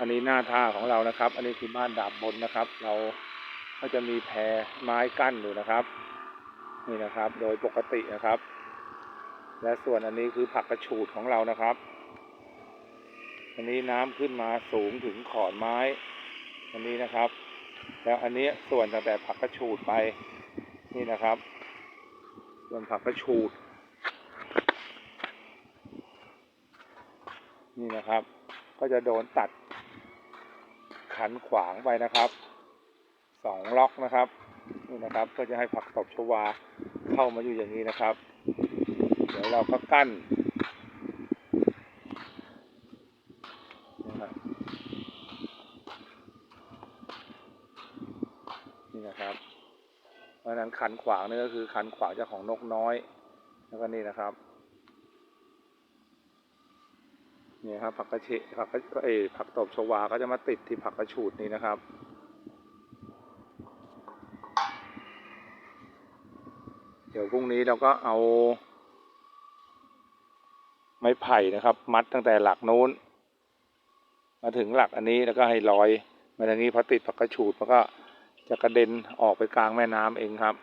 อันนี้หน้าท่าของเรานะครับ อันนี้คือบ้านดาบบนนะครับ เราก็จะมีแพรไม้กั้นอยู่นะครับ นี่นะครับ โดยปกตินะครับ และส่วนอันนี้คือผักกระฉูดของเรานะครับ อันนี้น้ำขึ้นมาสูงถึงขอนไม้ อันนี้นะครับ แล้วอันนี้ส่วนตั้งแต่ผักกระฉูดไป นี่นะครับ ส่วนผักกระฉูด นี่นะครับ ก็จะโดนตัด ขันขวางไปนะครับสองล็อกนะครับนี่นะครับก็จะให้ผักตบชวาเข้ามาอยู่อย่างนี้นะครับ เดี๋ยวเราก็กั้นนี่นะครับ เพราะฉะนั้นขันขวางนี่ก็คือขันขวางเจ้าของนกน้อย แล้วก็นี่นะครับ เนี่ยครับผักกระเฉดผักกระเอผักตบชวาก็จะมาติดที่ผักกระฉูดนี้นะครับ เดี๋ยวพรุ่งนี้เราก็เอา ไม้ไผ่นะครับ มัดตั้งแต่หลักนู้น มาถึงหลักอันนี้แล้วก็ให้ลอยมาทางนี้พอติดผักกระฉูดมันก็จะกระเด็นออกไปกลางแม่น้ำเองครับ